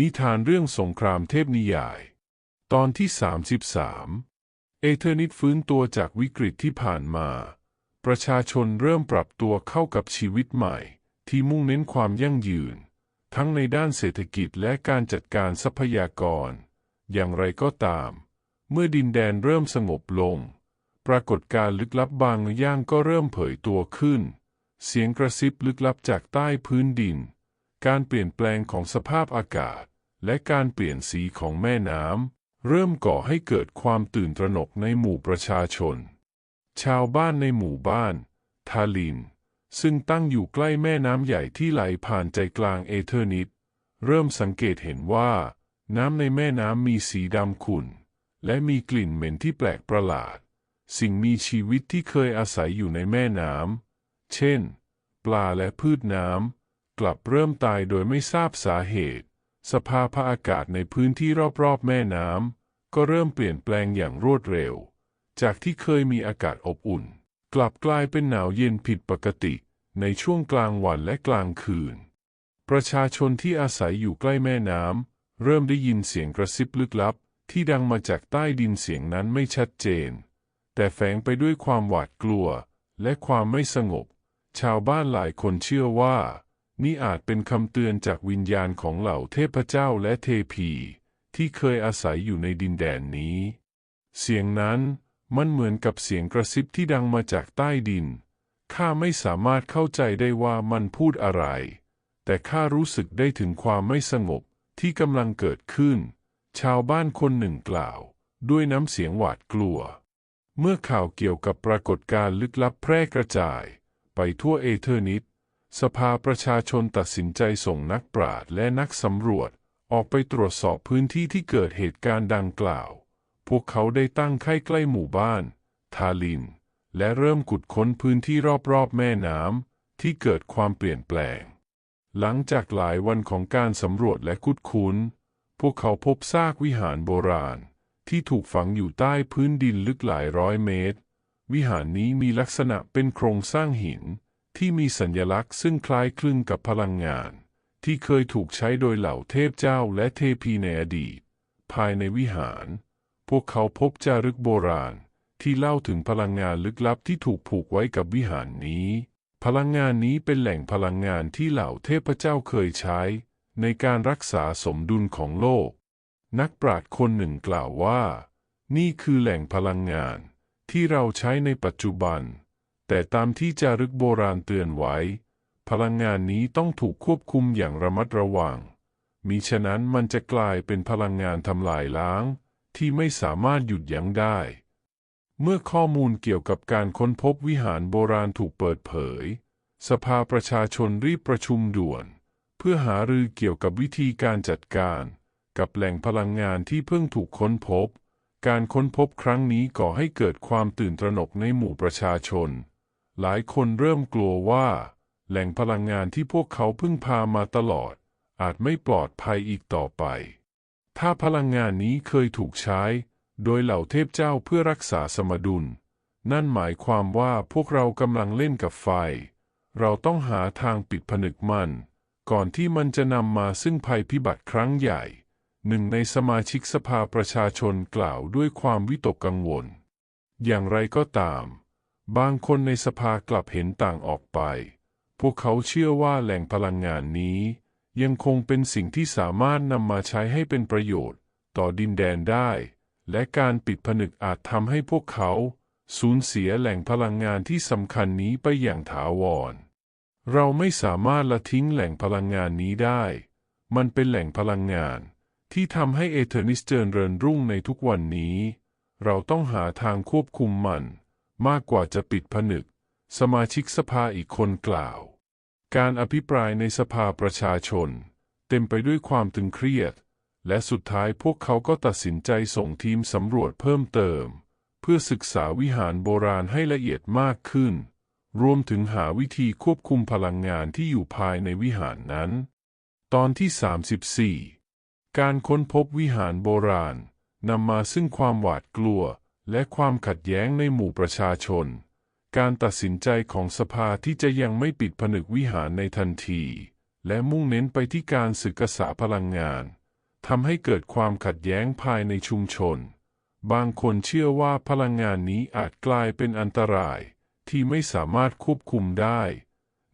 นิทานเรื่องสงครามเทพนิยาย ตอนที่ 33 เอเธอร์นิตฟื้นตัวจากวิกฤตที่ผ่านมา ประชาชนเริ่มปรับตัวเข้ากับชีวิตใหม่ ที่มุ่งเน้นความยั่งยืน ทั้งในด้านเศรษฐกิจและการจัดการทรัพยากร อย่างไรก็ตาม เมื่อดินแดนเริ่มสงบลง ปรากฏการลึกลับบางอย่างก็เริ่มเผยตัวขึ้น เสียงกระซิบลึกลับจากใต้พื้นดิน การเปลี่ยนแปลงของสภาพอากาศ และการเปลี่ยนสีของแม่น้ำเริ่มก่อให้เกิดความตื่นตระหนกในหมู่ประชาชน ชาวบ้านในหมู่บ้าน ทาลิน ซึ่งตั้งอยู่ใกล้แม่น้ำใหญ่ที่ไหลผ่านใจกลางเอเธอร์นิตเริ่มสังเกตเห็นว่า น้ำในแม่น้ำมีสีดำขุ่น และมีกลิ่นเหม็นที่แปลกประหลาด สิ่งมีชีวิตที่เคยอาศัยอยู่ในแม่น้ำเช่น ปลาและพืชน้ำ กลับเริ่มตายโดยไม่ทราบสาเหตุ สภาพอากาศในพื้นที่รอบๆแม่น้ำก็เริ่มเปลี่ยนแปลงอย่างรวดเร็ว จากที่เคยมีอากาศอบอุ่น กลับกลายเป็นหนาวเย็นผิดปกติในช่วงกลางวันและกลางคืน ประชาชนที่อาศัยอยู่ใกล้แม่น้ำเริ่มได้ยินเสียงกระซิบลึกลับ ที่ดังมาจากใต้ดินเสียงนั้นไม่ชัดเจน แต่แฝงไปด้วยความหวาดกลัวและความไม่สงบ ชาวบ้านหลายคนเชื่อว่า นี่อาจเป็นคำเตือนจากวิญญาณของเหล่าเทพเจ้าและเทพี ที่เคยอาศัยอยู่ในดินแดนนี้ เสียงนั้นมันเหมือนกับเสียงกระซิบที่ดังมาจากใต้ดิน ข้าไม่สามารถเข้าใจได้ว่ามันพูดอะไร แต่ข้ารู้สึกได้ถึงความไม่สงบที่กำลังเกิดขึ้น ชาวบ้านคนหนึ่งกล่าว ด้วยน้ำเสียงหวาดกลัว เมื่อข่าวเกี่ยวกับปรากฏการณ์ลึกลับแพร่กระจาย ไปทั่วเอเธอร์นิต สภาประชาชนตัดสินใจส่งนักปราชญ์และนักสำรวจ ออกไปตรวจสอบพื้นที่ที่เกิดเหตุการณ์ดังกล่าว พวกเขาได้ตั้งค่ายใกล้หมู่บ้าน ทาลิน และเริ่มขุดค้นพื้นที่รอบๆแม่น้ำที่เกิดความเปลี่ยนแปลง หลังจากหลายวันของการสำรวจและคุดค้น พวกเขาพบซากวิหารโบราณ ที่ถูกฝังอยู่ใต้พื้นดินลึกหลายร้อยเมตร วิหารนี้มีลักษณะเป็นโครงสร้างหิน ที่มีสัญลักษณ์ซึ่งคล้ายคลึงกับพลังงาน ที่เคยถูกใช้โดยเหล่าเทพเจ้าและเทพีในอดีต ภายในวิหาร พวกเขาพบจารึกโบราณ ที่เล่าถึงพลังงานลึกลับที่ถูกผูกไว้กับวิหารนี้ พลังงานนี้เป็นแหล่งพลังงานที่เหล่าเทพเจ้าเคยใช้ ในการรักษาสมดุลของโลก นักปราชญ์คนหนึ่งกล่าวว่า นี่คือแหล่งพลังงาน ที่เราใช้ในปัจจุบัน แต่ตามที่จารึกโบราณเตือนไว้ พลังงานนี้ต้องถูกควบคุมอย่างระมัดระวัง มิฉะนั้นมันจะกลายเป็นพลังงานทำลายล้าง ที่ไม่สามารถหยุดยั้งได้ เมื่อข้อมูลเกี่ยวกับการค้นพบวิหารโบราณถูกเปิดเผย สภาประชาชนรีบประชุมด่วน เพื่อหารือเกี่ยวกับวิธีการจัดการ กับแหล่งพลังงานที่เพิ่งถูกค้นพบ การค้นพบครั้งนี้ก่อให้เกิดความตื่นตระหนกในหมู่ประชาชน หลายคนเริ่มกลัวว่า แหล่งพลังงานที่พวกเขาพึ่งพามาตลอด อาจไม่ปลอดภัยอีกต่อไป ถ้าพลังงานนี้เคยถูกใช้ โดยเหล่าเทพเจ้าเพื่อรักษาสมดุล นั่นหมายความว่าพวกเรากำลังเล่นกับไฟ เราต้องหาทางปิดผนึกมัน ก่อนที่มันจะนำมาซึ่งภัยพิบัติครั้งใหญ่ หนึ่งในสมาชิกสภาประชาชนกล่าวด้วยความวิตกกังวล อย่างไรก็ตาม บางคนในสภากลับเห็นต่างออกไป พวกเขาเชื่อว่าแหล่งพลังงานนี้ ยังคงเป็นสิ่งที่สามารถนำมาใช้ให้เป็นประโยชน์ ต่อดินแดนได้ และการปิดผนึกอาจทำให้พวกเขา สูญเสียแหล่งพลังงานที่สำคัญนี้ไปอย่างถาวร เราไม่สามารถละทิ้งแหล่งพลังงานนี้ได้ มันเป็นแหล่งพลังงาน ที่ทำให้เอเทอร์นิสเจริญรุ่งในทุกวันนี้ เราต้องหาทางควบคุมมัน มากกว่าจะปิดผนึก สมาชิกสภาอีกคนกล่าว การอภิปรายในสภาประชาชน เต็มไปด้วยความตึงเครียด และสุดท้ายพวกเขาก็ตัดสินใจส่งทีมสำรวจเพิ่มเติม เพื่อศึกษาวิหารโบราณให้ละเอียดมากขึ้น รวมถึงหาวิธีควบคุมพลังงานที่อยู่ภายในวิหารนั้น ตอนที่ 34 การค้นพบวิหารโบราณนำมาซึ่งความหวาดกลัว และความขัดแย้งในหมู่ประชาชน การตัดสินใจของสภาที่จะยังไม่ปิดผนึกวิหารในทันที และมุ่งเน้นไปที่การศึกษาพลังงานทำให้เกิดความขัดแย้งภายในชุมชน บางคนเชื่อว่าพลังงานนี้อาจกลายเป็นอันตรายที่ไม่สามารถควบคุมได้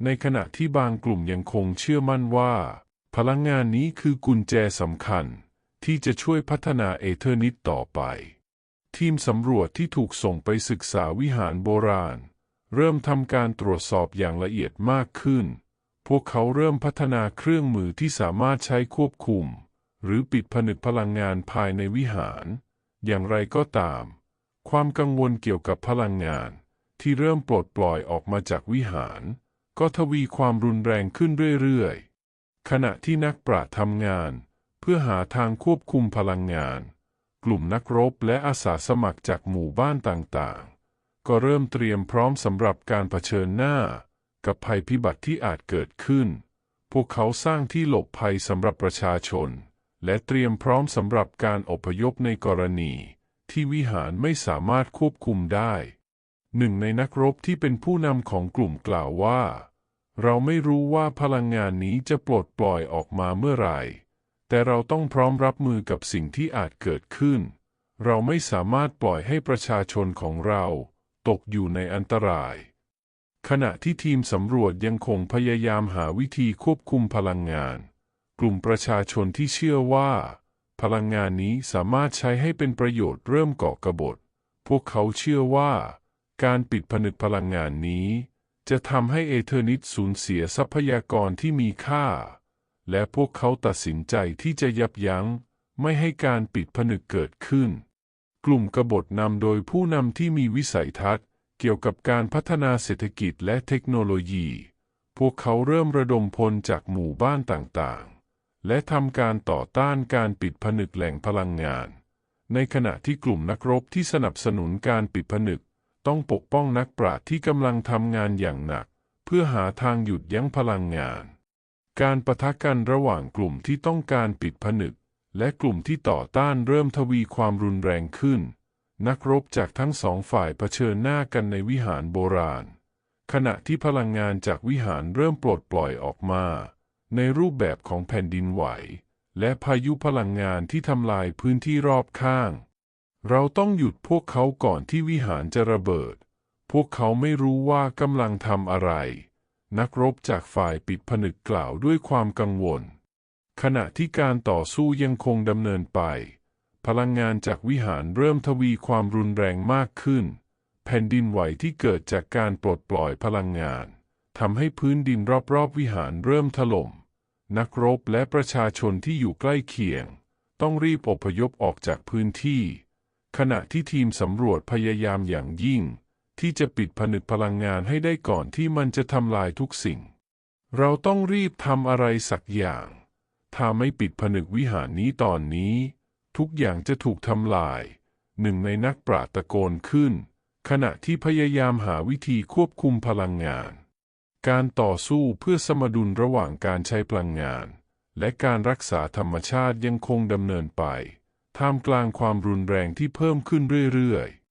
ในขณะที่บางกลุ่มยังคงเชื่อมั่นว่า พลังงานนี้คือกุญแจสำคัญ ที่จะช่วยพัฒนาเอเทอร์นิตต่อไป ทีมสำรวจที่ถูกส่งไปศึกษาวิหารโบราณ เริ่มทำการตรวจสอบอย่างละเอียดมากขึ้น พวกเขาเริ่มพัฒนาเครื่องมือที่สามารถใช้ควบคุม หรือปิดผนึกพลังงานภายในวิหาร อย่างไรก็ตาม ความกังวลเกี่ยวกับพลังงาน ที่เริ่มปลดปล่อยออกมาจากวิหาร ก็ทวีความรุนแรงขึ้นเรื่อยๆ ขณะที่นักปราชญ์ทำงาน เพื่อหาทางควบคุมพลังงาน กลุ่มนักรบและอาสาสมัครจากหมู่บ้านต่างๆ ก็เริ่มเตรียมพร้อมสำหรับการเผชิญหน้า กับภัยพิบัติที่อาจเกิดขึ้น พวกเขาสร้างที่หลบภัยสำหรับประชาชน และเตรียมพร้อมสำหรับการอพยพในกรณี ที่วิหารไม่สามารถควบคุมได้ หนึ่งในนักรบที่เป็นผู้นำของกลุ่มกล่าวว่า เราไม่รู้ว่าพลังงานนี้จะปลดปล่อยออกมาเมื่อไหร่ แต่เราต้องพร้อมรับมือกับสิ่งที่อาจเกิดขึ้น เราไม่สามารถปล่อยให้ประชาชนของเรา ตกอยู่ในอันตราย ขณะที่ทีมสำรวจยังคงพยายามหาวิธีควบคุมพลังงาน กลุ่มประชาชนที่เชื่อว่า พลังงานนี้สามารถใช้ให้เป็นประโยชน์เริ่มก่อกบฏ พวกเขาเชื่อว่า การปิดผนึกพลังงานนี้ จะทำให้เอเทอร์นิตสูญเสียทรัพยากรที่มีค่า และพวกเขาตัดสินใจที่จะยับยั้ง ไม่ให้การปิดผนึกเกิดขึ้น กลุ่มกบฏนำโดยผู้นำที่มีวิสัยทัศน์ เกี่ยวกับการพัฒนาเศรษฐกิจและเทคโนโลยี พวกเขาเริ่มระดมพลจากหมู่บ้านต่างๆ และทำการต่อต้านการปิดผนึกแหล่งพลังงาน ในขณะที่กลุ่มนักรบที่สนับสนุนการปิดผนึก ต้องปกป้องนักปราชญ์ที่กำลังทำงานอย่างหนัก เพื่อหาทางหยุดยั้งพลังงาน การปะทะกันระหว่างกลุ่มที่ต้องการปิดผนึก และกลุ่มที่ต่อต้านเริ่มทวีความรุนแรงขึ้น นักรบจากทั้งสองฝ่ายเผชิญหน้ากันในวิหารโบราณ ขณะที่พลังงานจากวิหารเริ่มปลดปล่อยออกมา ในรูปแบบของแผ่นดินไหว และพายุพลังงานที่ทำลายพื้นที่รอบข้าง เราต้องหยุดพวกเขาก่อนที่วิหารจะระเบิด พวกเขาไม่รู้ว่ากำลังทำอะไร นักรบจากฝ่ายปิดผนึกกล่าวด้วยความกังวล ขณะที่การต่อสู้ยังคงดำเนินไป พลังงานจากวิหารเริ่มทวีความรุนแรงมากขึ้น แผ่นดินไหวที่เกิดจากการปลดปล่อยพลังงานทำให้พื้นดินรอบๆวิหารเริ่มถล่ม นักรบและประชาชนที่อยู่ใกล้เคียง ต้องรีบอพยพออกจากพื้นที่ ขณะที่ทีมสำรวจพยายามอย่างยิ่ง ที่จะปิดผนึกพลังงานให้ได้ก่อนที่มันจะทำลายทุกสิ่ง เราต้องรีบทำอะไรสักอย่าง ถ้าไม่ปิดผนึกวิหารนี้ตอนนี้ ทุกอย่างจะถูกทำลาย หนึ่งในนักปราตะโกนขึ้น ขณะที่พยายามหาวิธีควบคุมพลังงาน การต่อสู้เพื่อสมดุลระหว่างการใช้พลังงาน และการรักษาธรรมชาติยังคงดำเนินไป ท่ามกลางความรุนแรงที่เพิ่มขึ้นเรื่อยๆ